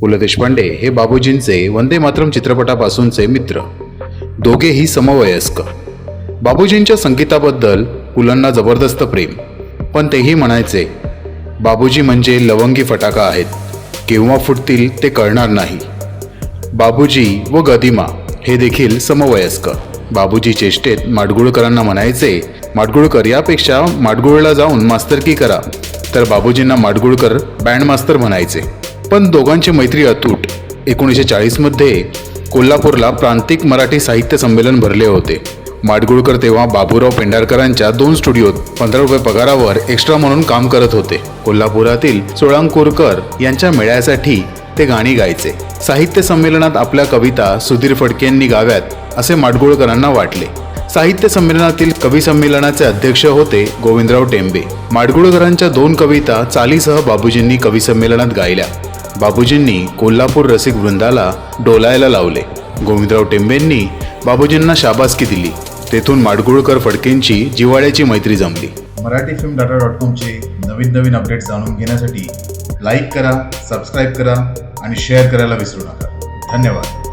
पु ल देशपांडे हे बाबूजींचे वंदे मातरम चित्रपटापासूनचे मित्र. दोघेही समवयस्क. बाबूजींच्या संगीताबद्दल पुलंना जबरदस्त प्रेम. पण तेही म्हणायचे बाबूजी म्हणजे लवंगी फटाका आहेत. केव्हा फुटतील ते कळणार नाही. बाबूजी व गदिमा हे देखील समवयस्क. बाबूजी चेष्टेत माडगुळकरांना म्हणायचे माडगुळकर यापेक्षा माडगुळला जाऊन मास्तरकी करा. तर बाबूजींना माडगुळकर बँड मास्तर म्हणायचे. पण दोघांची मैत्री अतूट. एकोणीसशे चाळीसमध्ये कोल्हापूरला प्रांतिक मराठी साहित्य संमेलन भरले होते. माडगुळकर तेव्हा बाबूराव पेंढारकरांच्या दोन स्टुडिओत पंधरा रुपये पगारावर एक्स्ट्रा म्हणून काम करत होते. कोल्हापुरातील सोळांकोरकर यांच्या मेळ्यासाठी ते गाणी गायचे. साहित्य संमेलनात आपल्या कविता सुधीर फडके यांनी गाव्यात असे माडगुळकरांना वाटले. साहित्य संमेलनातील कवी संमेलनाचे अध्यक्ष होते गोविंदराव टेंबे. माडगुळकरांच्या दोन कविता चालीसह बाबूजींनी कवी संमेलनात गायल्या. बाबूजींनी कोल्हापूर रसिक वृंदाला डोलायला लावले. गोविंदराव टेंबेंनी बाबूजींना शाबासकी दिली. तेथून माडगुळकर फडकेंची जिव्हाळ्याची मैत्री जमली. मराठी फिल्म डाटा डॉट कॉमचे नवीन नवीन अपडेट जाणून घेण्यासाठी लाईक करा सबस्क्राईब करा आणि शेअर करायला विसरू नका. धन्यवाद.